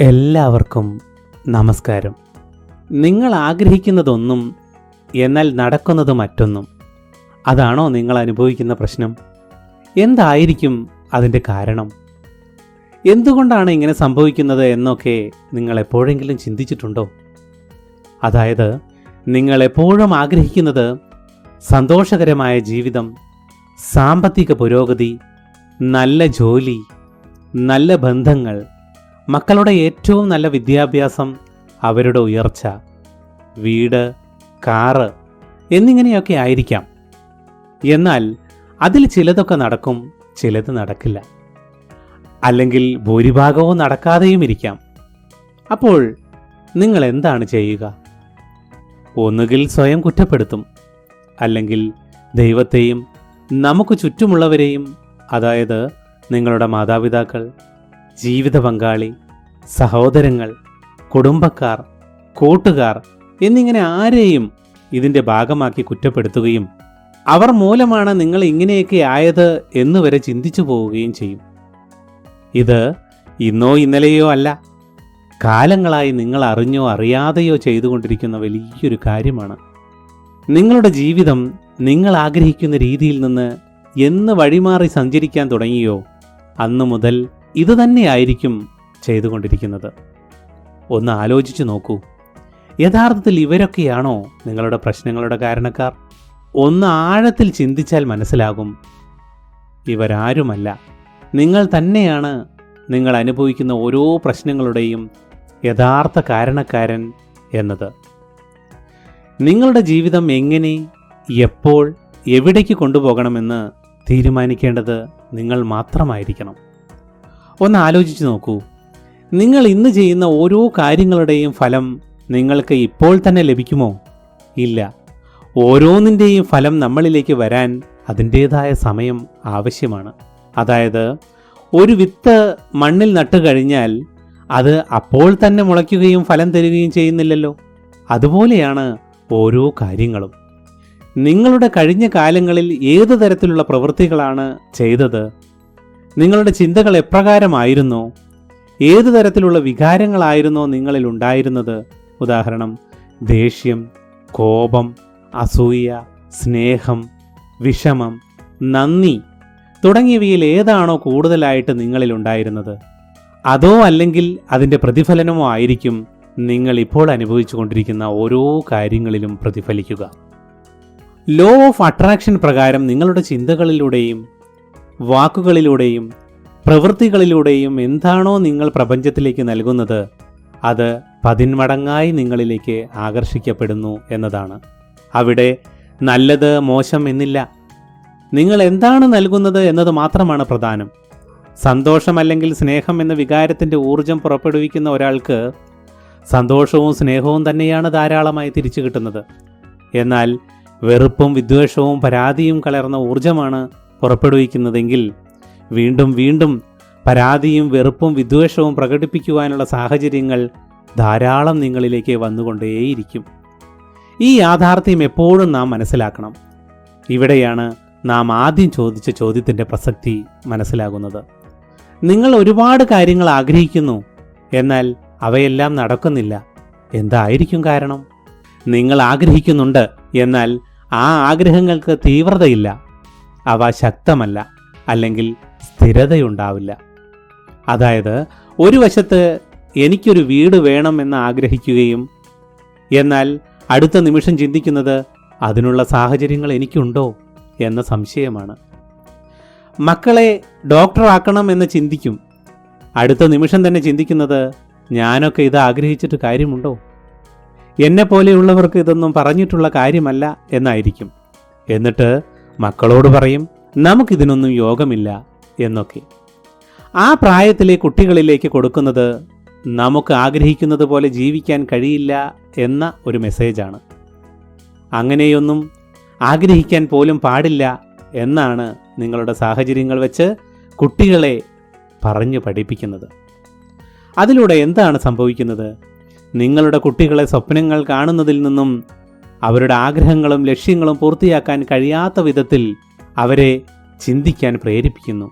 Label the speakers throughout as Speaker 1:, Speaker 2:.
Speaker 1: എല്ലാവർക്കും നമസ്കാരം. നിങ്ങൾ ആഗ്രഹിക്കുന്നതൊന്നും എന്നാൽ നടക്കുന്നത് മറ്റൊന്നും. അതാണോ നിങ്ങൾ അനുഭവിക്കുന്ന പ്രശ്നം? എന്തായിരിക്കും അതിന്റെ കാരണം? എന്തുകൊണ്ടാണ് ഇങ്ങനെ സംഭവിക്കുന്നത് എന്നൊക്കെ നിങ്ങൾ എപ്പോഴെങ്കിലും ചിന്തിച്ചിട്ടുണ്ടോ? അതായത് നിങ്ങൾ എപ്പോഴും ആഗ്രഹിക്കുന്നത് സന്തോഷകരമായ ജീവിതം സാമ്പത്തിക പുരോഗതി നല്ല ജോലി നല്ല ബന്ധങ്ങൾ മക്കളുടെ ഏറ്റവും നല്ല വിദ്യാഭ്യാസം അവരുടെ ഉയർച്ച വീട് കാറ് എന്നിങ്ങനെയൊക്കെ ആയിരിക്കാം. എന്നാൽ അതിൽ ചിലതൊക്കെ നടക്കും ചിലത് നടക്കില്ല. അല്ലെങ്കിൽ ഭൂരിഭാഗവും നടക്കാതെയും ഇരിക്കാം. അപ്പോൾ നിങ്ങൾ എന്താണ് ചെയ്യുക? ഒന്നുകിൽ സ്വയം കുറ്റപ്പെടുത്തും അല്ലെങ്കിൽ ദൈവത്തെയും നമുക്ക് ചുറ്റുമുള്ളവരെയും അതായത് നിങ്ങളുടെ മാതാപിതാക്കൾ ജീവിത പങ്കാളി സഹോദരങ്ങൾ കുടുംബക്കാർ കൂട്ടുകാർ എന്നിങ്ങനെ ആരെയും ഇതിന്റെ ഭാഗമാക്കി കുറ്റപ്പെടുത്തുകയും അവർ മൂലമാണ് നിങ്ങൾ ഇങ്ങനെയൊക്കെ ആയത് എന്ന് വരെ ചിന്തിച്ചു പോവുകയും ചെയ്യും. ഇത് ഇന്നോ ഇന്നലെയോ അല്ല കാലങ്ങളായി നിങ്ങൾ അറിഞ്ഞോ അറിയാതെയോ ചെയ്തുകൊണ്ടിരിക്കുന്ന വലിയൊരു കാര്യമാണ്. നിങ്ങളുടെ ജീവിതം നിങ്ങൾ ആഗ്രഹിക്കുന്ന രീതിയിൽ നിന്ന് എന്ന് വഴിമാറി സഞ്ചരിക്കാൻ തുടങ്ങിയോ അന്നു മുതൽ ഇത് തന്നെയായിരിക്കും ചെയ്തുകൊണ്ടിരിക്കുന്നത്. ഒന്ന് ആലോചിച്ച് നോക്കൂ. യഥാർത്ഥത്തിൽ ഇവരൊക്കെയാണോ നിങ്ങളുടെ പ്രശ്നങ്ങളുടെ കാരണക്കാർ? ഒന്ന് ആഴത്തിൽ ചിന്തിച്ചാൽ മനസ്സിലാകും. ഇവരാരുമല്ല. നിങ്ങൾ തന്നെയാണ് നിങ്ങൾ അനുഭവിക്കുന്ന ഓരോ പ്രശ്നങ്ങളുടെയും യഥാർത്ഥ കാരണക്കാരൻ എന്നത്. നിങ്ങളുടെ ജീവിതം എങ്ങനെ എപ്പോൾ എവിടേക്ക് കൊണ്ടുപോകണമെന്ന് തീരുമാനിക്കേണ്ടത് നിങ്ങൾ മാത്രമായിരിക്കണം. ഒന്ന് ആലോചിച്ച് നോക്കൂ. നിങ്ങൾ ഇന്ന് ചെയ്യുന്ന ഓരോ കാര്യങ്ങളുടെയും ഫലം നിങ്ങൾക്ക് ഇപ്പോൾ തന്നെ ലഭിക്കുമോ? ഇല്ല. ഓരോന്നിന്റെയും ഫലം നമ്മളിലേക്ക് വരാൻ അതിന്റേതായ സമയം ആവശ്യമാണ്. അതായത് ഒരു വിത്ത് മണ്ണിൽ നട്ടു കഴിഞ്ഞാൽ അത് അപ്പോൾ തന്നെ മുളയ്ക്കുകയും ഫലം തരികയും ചെയ്യുന്നില്ലല്ലോ. അതുപോലെയാണ് ഓരോ കാര്യങ്ങളും. നിങ്ങളുടെ കഴിഞ്ഞ കാലങ്ങളിൽ ഏതു തരത്തിലുള്ള പ്രവൃത്തികളാണ് ചെയ്തത്? നിങ്ങളുടെ ചിന്തകൾ എപ്രകാരമായിരുന്നു? ഏതു തരത്തിലുള്ള വികാരങ്ങളായിരുന്നോ നിങ്ങളിൽ ഉണ്ടായിരുന്നത്? ഉദാഹരണം ദേഷ്യം കോപം അസൂയ സ്നേഹം വിഷമം നന്ദി തുടങ്ങിയവയിൽ ഏതാണോ കൂടുതലായിട്ട് നിങ്ങളിൽ ഉണ്ടായിരുന്നത്? അതോ അല്ലെങ്കിൽ അതിന്റെ പ്രതിഫലനമോ ആയിരിക്കും നിങ്ങൾ ഇപ്പോൾ അനുഭവിച്ചു കൊണ്ടിരിക്കുന്ന ഓരോ കാര്യങ്ങളിലും പ്രതിഫലിക്കുക. ലോ ഓഫ് അട്രാക്ഷൻ പ്രകാരം നിങ്ങളുടെ ചിന്തകളിലൂടെയും വാക്കുകളിലൂടെയും പ്രവൃത്തികളിലൂടെയും എന്താണോ നിങ്ങൾ പ്രപഞ്ചത്തിലേക്ക് നൽകുന്നത് അത് പതിന്മടങ്ങായി നിങ്ങളിലേക്ക് ആകർഷിക്കപ്പെടുന്നു എന്നതാണ്. അവിടെ നല്ലത് മോശം എന്നില്ല. നിങ്ങൾ എന്താണ് നൽകുന്നത് എന്നത് മാത്രമാണ് പ്രധാനം. സന്തോഷം അല്ലെങ്കിൽ സ്നേഹം എന്ന വികാരത്തിന്റെ ഊർജം പുറപ്പെടുവിക്കുന്ന ഒരാൾക്ക് സന്തോഷവും സ്നേഹവും തന്നെയാണ് ധാരാളമായി തിരിച്ചു കിട്ടുന്നത്. എന്നാൽ വെറുപ്പും വിദ്വേഷവും പരാതിയും കലർന്ന ഊർജമാണ് പുറപ്പെടുവിക്കുന്നതെങ്കിൽ വീണ്ടും വീണ്ടും പരാതിയും വെറുപ്പും വിദ്വേഷവും പ്രകടിപ്പിക്കുവാനുള്ള സാഹചര്യങ്ങൾ ധാരാളം നിങ്ങളിലേക്ക് വന്നുകൊണ്ടേയിരിക്കും. ഈ യാഥാർത്ഥ്യം എപ്പോഴും നാം മനസ്സിലാക്കണം. ഇവിടെയാണ് നാം ആദ്യം ചോദിച്ച ചോദ്യത്തിന്റെ പ്രസക്തി മനസ്സിലാകുന്നത്. നിങ്ങൾ ഒരുപാട് കാര്യങ്ങൾ ആഗ്രഹിക്കുന്നു എന്നാൽ അവയെല്ലാം നടക്കുന്നില്ല. എന്തായിരിക്കും കാരണം? നിങ്ങൾ ആഗ്രഹിക്കുന്നുണ്ട് എന്നാൽ ആ ആഗ്രഹങ്ങൾക്ക് തീവ്രതയില്ല. അവ ശക്തമല്ല അല്ലെങ്കിൽ സ്ഥിരതയുണ്ടാവില്ല. അതായത് ഒരു വശത്ത് എനിക്കൊരു വീട് വേണം എന്ന് ആഗ്രഹിക്കുകയും എന്നാൽ അടുത്ത നിമിഷം ചിന്തിക്കുന്നത് അതിനുള്ള സാഹചര്യങ്ങൾ എനിക്കുണ്ടോ എന്ന സംശയമാണ്. മക്കളെ ഡോക്ടറാക്കണം എന്ന് ചിന്തിക്കും. അടുത്ത നിമിഷം തന്നെ ചിന്തിക്കുന്നത് ഞാനൊക്കെ ഇത് ആഗ്രഹിച്ചിട്ട് കാര്യമുണ്ടോ? എന്നെ പോലെയുള്ളവർക്ക് ഇതൊന്നും പറഞ്ഞിട്ടുള്ള കാര്യമല്ല എന്നായിരിക്കും. എന്നിട്ട് മക്കളോട് പറയും നമുക്കിതിനൊന്നും യോഗമില്ല എന്നൊക്കെ. ആ പ്രായത്തിലെ കുട്ടികളിലേക്ക് കൊടുക്കുന്നത് നമുക്ക് ആഗ്രഹിക്കുന്നത് പോലെ ജീവിക്കാൻ കഴിയില്ല എന്ന ഒരു മെസ്സേജാണ്. അങ്ങനെയൊന്നും ആഗ്രഹിക്കാൻ പോലും പാടില്ല എന്നാണ് നിങ്ങളുടെ സാഹചര്യങ്ങൾ വെച്ച് കുട്ടികളെ പറഞ്ഞു പഠിപ്പിക്കുന്നത്. അതിലൂടെ എന്താണ് സംഭവിക്കുന്നത്? നിങ്ങളുടെ കുട്ടികളെ സ്വപ്നങ്ങൾ കാണുന്നതിൽ നിന്നും അവരുടെ ആഗ്രഹങ്ങളും ലക്ഷ്യങ്ങളും പൂർത്തിയാക്കാൻ കഴിയാത്ത വിധത്തിൽ അവരെ ചിന്തിക്കാൻ പ്രേരിപ്പിക്കുന്നു.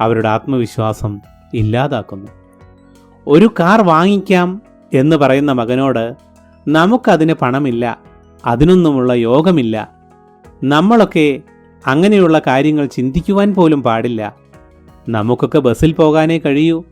Speaker 1: അവരുടെ ആത്മവിശ്വാസം ഇല്ലാതാക്കുന്നു. ഒരു കാർ വാങ്ങിക്കാം എന്ന് പറയുന്ന മകനോട് നമുക്കതിന് പണമില്ല അതിനൊന്നുമുള്ള യോഗമില്ല. നമ്മളൊക്കെ അങ്ങനെയുള്ള കാര്യങ്ങൾ ചിന്തിക്കുവാൻ പോലും പാടില്ല. നമുക്കൊക്കെ ബസ്സിൽ പോകാനേ കഴിയൂ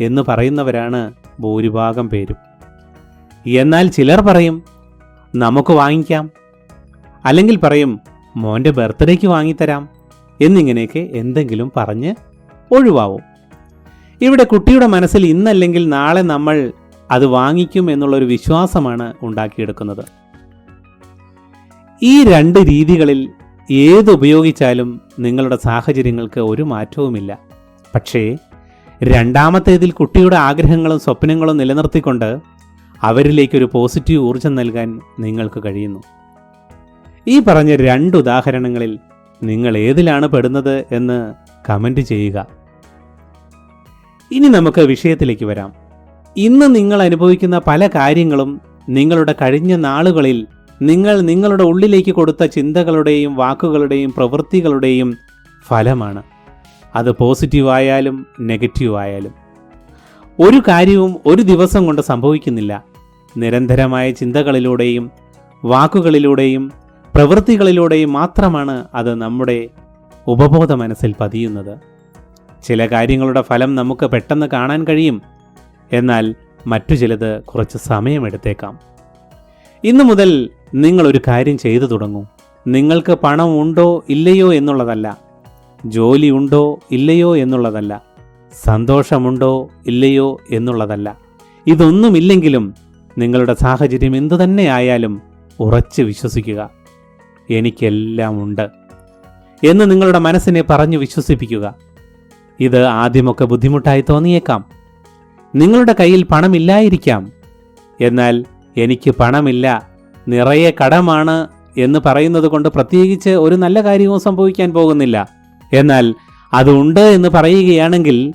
Speaker 1: എന്ന് പറയുന്നവരാണ് ഭൂരിഭാഗം പേരും. എന്നാൽ ചിലർ പറയും നമുക്ക് വാങ്ങിക്കാം. അല്ലെങ്കിൽ പറയും മോന്റെ ബർത്ത്ഡേക്ക് വാങ്ങിത്തരാം എന്നിങ്ങനെയൊക്കെ എന്തെങ്കിലും പറഞ്ഞ് ഒഴിവാവും. ഇവിടെ കുട്ടിയുടെ മനസ്സിൽ ഇന്നല്ലെങ്കിൽ നാളെ നമ്മൾ അത് വാങ്ങിക്കും എന്നുള്ളൊരു വിശ്വാസമാണ് ഉണ്ടാക്കിയെടുക്കുന്നത്. ഈ രണ്ട് രീതികളിൽ ഏത് ഉപയോഗിച്ചാലും നിങ്ങളുടെ സാഹചര്യങ്ങൾക്ക് ഒരു മാറ്റവുമില്ല. പക്ഷേ രണ്ടാമത്തേതിൽ കുട്ടിയുടെ ആഗ്രഹങ്ങളും സ്വപ്നങ്ങളും നിലനിർത്തിക്കൊണ്ട് അവരിലേക്കൊരു പോസിറ്റീവ് ഊർജം നൽകാൻ നിങ്ങൾക്ക് കഴിയുന്നു. ഈ പറഞ്ഞ രണ്ട് ഉദാഹരണങ്ങളിൽ നിങ്ങൾ ഏതിലാണ് പെടുന്നത് എന്ന് കമന്റ് ചെയ്യുക. ഇനി നമുക്ക് വിഷയത്തിലേക്ക് വരാം. ഇന്ന് നിങ്ങൾ അനുഭവിക്കുന്ന പല കാര്യങ്ങളും നിങ്ങളുടെ കഴിഞ്ഞ നാളുകളിൽ നിങ്ങൾ നിങ്ങളുടെ ഉള്ളിലേക്ക് കൊടുത്ത ചിന്തകളുടെയും വാക്കുകളുടെയും പ്രവൃത്തികളുടെയും ഫലമാണ്. അത് പോസിറ്റീവായാലും നെഗറ്റീവായാലും ഒരു കാര്യവും ഒരു ദിവസം കൊണ്ട് സംഭവിക്കുന്നില്ല. നിരന്തരമായ ചിന്തകളിലൂടെയും വാക്കുകളിലൂടെയും പ്രവൃത്തികളിലൂടെയും മാത്രമാണ് അത് നമ്മുടെ ഉപബോധ മനസ്സിൽ പതിയുന്നത്. ചില കാര്യങ്ങളുടെ ഫലം നമുക്ക് പെട്ടെന്ന് കാണാൻ കഴിയും. എന്നാൽ മറ്റു ചിലത് കുറച്ച് സമയമെടുത്തേക്കാം. ഇന്നു മുതൽ നിങ്ങൾ ഒരു കാര്യം ചെയ്തു തുടങ്ങും. നിങ്ങൾക്ക് പണം ഉണ്ടോ ഇല്ലയോ എന്നുള്ളതല്ല. ജോലി ഉണ്ടോ ഇല്ലയോ എന്നുള്ളതല്ല. സന്തോഷമുണ്ടോ ഇല്ലയോ എന്നുള്ളതല്ല. ഇതൊന്നുമില്ലെങ്കിലും നിങ്ങളുടെ സാഹചര്യം എന്തു തന്നെ ആയാലും ഉറച്ച് വിശ്വസിക്കുക. എനിക്കെല്ലാം ഉണ്ട് എന്ന് നിങ്ങളുടെ മനസ്സിനെ പറഞ്ഞു വിശ്വസിപ്പിക്കുക. ഇത് ആദ്യമൊക്കെ ബുദ്ധിമുട്ടായി തോന്നിയേക്കാം. നിങ്ങളുടെ കയ്യിൽ പണമില്ലായിരിക്കാം. എന്നാൽ എനിക്ക് പണമില്ല നിറയെ കടമാണ് എന്ന് പറയുന്നത് കൊണ്ട് പ്രത്യേകിച്ച് ഒരു നല്ല കാര്യവും സംഭവിക്കാൻ പോകുന്നില്ല. എന്നാൽ അതുണ്ട് എന്ന് പറയുകയാണെങ്കിൽ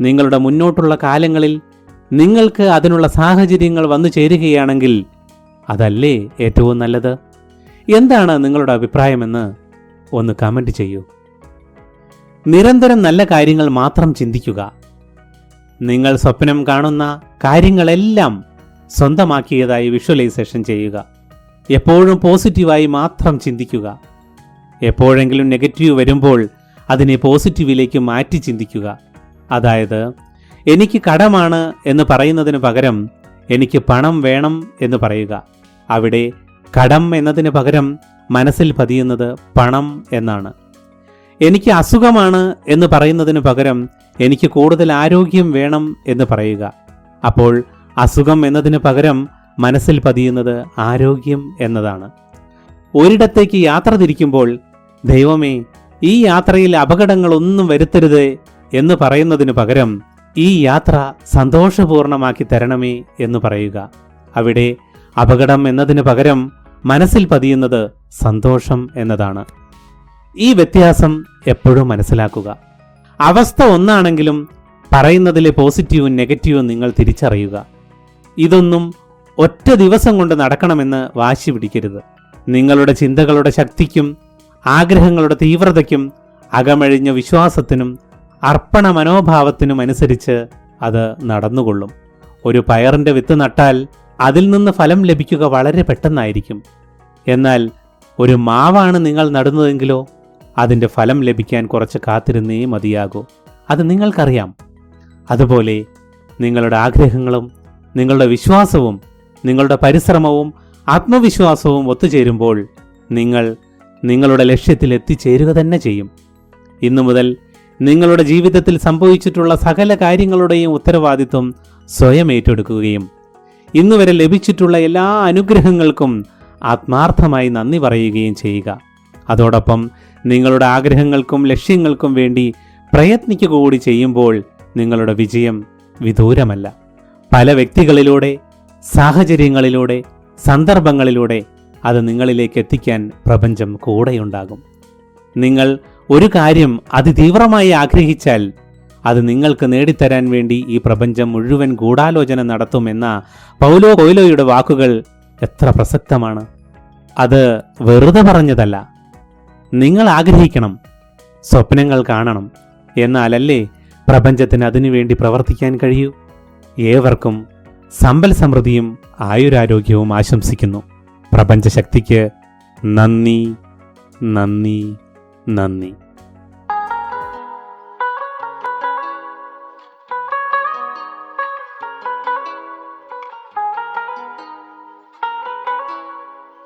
Speaker 1: നിങ്ങളുടെ മുന്നോട്ടുള്ള കാലങ്ങളിൽ നിങ്ങൾക്ക് അതിനുള്ള സാഹചര്യങ്ങൾ വന്നു ചേരുകയാണെങ്കിൽ അതല്ലേ ഏറ്റവും നല്ലത്? എന്താണ് നിങ്ങളുടെ അഭിപ്രായമെന്ന് ഒന്ന് കമന്റ് ചെയ്യൂ. നിരന്തരം നല്ല കാര്യങ്ങൾ മാത്രം ചിന്തിക്കുക. നിങ്ങൾ സ്വപ്നം കാണുന്ന കാര്യങ്ങളെല്ലാം സ്വന്തമാക്കിയതായി വിഷ്വലൈസേഷൻ ചെയ്യുക. എപ്പോഴും പോസിറ്റീവായി മാത്രം ചിന്തിക്കുക. എപ്പോഴെങ്കിലും നെഗറ്റീവ് വരുമ്പോൾ അതിനെ പോസിറ്റീവിലേക്ക് മാറ്റി ചിന്തിക്കുക. അതായത് എനിക്ക് കടമാണ് എന്ന് പറയുന്നതിന് പകരം എനിക്ക് പണം വേണം എന്ന് പറയുക. അവിടെ കടം എന്നതിന് പകരം മനസ്സിൽ പതിയുന്നത് പണം എന്നാണ്. എനിക്ക് അസുഖമാണ് എന്ന് പറയുന്നതിന് പകരം എനിക്ക് കൂടുതൽ ആരോഗ്യം വേണം എന്ന് പറയുക. അപ്പോൾ അസുഖം എന്നതിന് പകരം മനസ്സിൽ പതിയുന്നത് ആരോഗ്യം എന്നതാണ്. ഒരിടത്തേക്ക് യാത്ര തിരിക്കുമ്പോൾ ദൈവമേ ഈ യാത്രയിൽ അപകടങ്ങളൊന്നും വരുത്തരുത് എന്ന് പറയുന്നതിന് പകരം ഈ യാത്ര സന്തോഷപൂർണമാക്കി തരണമേ എന്ന് പറയുക. അവിടെ അപകടം എന്നതിന് പകരം മനസ്സിൽ പതിയുന്നത് സന്തോഷം എന്നതാണ്. ഈ വ്യത്യാസം എപ്പോഴും മനസ്സിലാക്കുക. അവസ്ഥ ഒന്നാണെങ്കിലും പറയുന്നതിലെ പോസിറ്റീവും നെഗറ്റീവും നിങ്ങൾ തിരിച്ചറിയുക. ഇതൊന്നും ഒറ്റ ദിവസം കൊണ്ട് നടക്കണമെന്ന് വാശി പിടിക്കരുത്. നിങ്ങളുടെ ചിന്തകളുടെ ശക്തിക്കും ആഗ്രഹങ്ങളുടെ തീവ്രതയ്ക്കും അകമഴിഞ്ഞ വിശ്വാസത്തിനും അർപ്പണ മനോഭാവത്തിനും അനുസരിച്ച് അത് നടന്നുകൊള്ളും. ഒരു പയറിന്റെ വിത്ത് നട്ടാൽ അതിൽ നിന്ന് ഫലം ലഭിക്കുക വളരെ പെട്ടെന്നായിരിക്കും. എന്നാൽ ഒരു മാവാണ് നിങ്ങൾ നടുന്നതെങ്കിലോ അതിന്റെ ഫലം ലഭിക്കാൻ കുറച്ച് കാത്തിരുന്നേ മതിയാകൂ. അത് നിങ്ങൾക്കറിയാം. അതുപോലെ നിങ്ങളുടെ ആഗ്രഹങ്ങളും നിങ്ങളുടെ വിശ്വാസവും നിങ്ങളുടെ പരിശ്രമവും ആത്മവിശ്വാസവും ഒത്തുചേരുമ്പോൾ നിങ്ങൾ നിങ്ങളുടെ ലക്ഷ്യത്തിൽ എത്തിച്ചേരുക തന്നെ ചെയ്യും. ഇന്നു മുതൽ നിങ്ങളുടെ ജീവിതത്തിൽ സംഭവിച്ചിട്ടുള്ള സകല കാര്യങ്ങളുടെയും ഉത്തരവാദിത്വം സ്വയം ഏറ്റെടുക്കുകയും ഇന്നുവരെ ലഭിച്ചിട്ടുള്ള എല്ലാ അനുഗ്രഹങ്ങൾക്കും ആത്മാർത്ഥമായി നന്ദി പറയുകയും ചെയ്യുക. അതോടൊപ്പം നിങ്ങളുടെ ആഗ്രഹങ്ങൾക്കും ലക്ഷ്യങ്ങൾക്കും വേണ്ടി പ്രയത്നിക്കുക കൂടി ചെയ്യുമ്പോൾ നിങ്ങളുടെ വിജയം വിദൂരമല്ല. പല വ്യക്തികളിലൂടെ സാഹചര്യങ്ങളിലൂടെ സന്ദർഭങ്ങളിലൂടെ അത് നിങ്ങളിലേക്ക് എത്തിക്കാൻ പ്രപഞ്ചം കൂടെയുണ്ടാകും. നിങ്ങൾ ഒരു കാര്യം അതിതീവ്രമായി ആഗ്രഹിച്ചാൽ അത് നിങ്ങൾക്ക് നേടിത്തരാൻ വേണ്ടി ഈ പ്രപഞ്ചം മുഴുവൻ ഗൂഢാലോചന നടത്തുമെന്ന പൗലോ കൊയ്ലോയുടെ വാക്കുകൾ എത്ര പ്രസക്തമാണ്. അത് വെറുതെ പറഞ്ഞതല്ല. നിങ്ങൾ ആഗ്രഹിക്കണം സ്വപ്നങ്ങൾ കാണണം എന്നാലല്ലേ പ്രപഞ്ചത്തിന് അതിനുവേണ്ടി പ്രവർത്തിക്കാൻ കഴിയൂ. ഏവർക്കും സമ്പൽ സമൃദ്ധിയും ആയുരാരോഗ്യവും ആശംസിക്കുന്നു. പ്രപഞ്ചശക്തിക്ക് നന്ദി നന്ദി. നന്ദി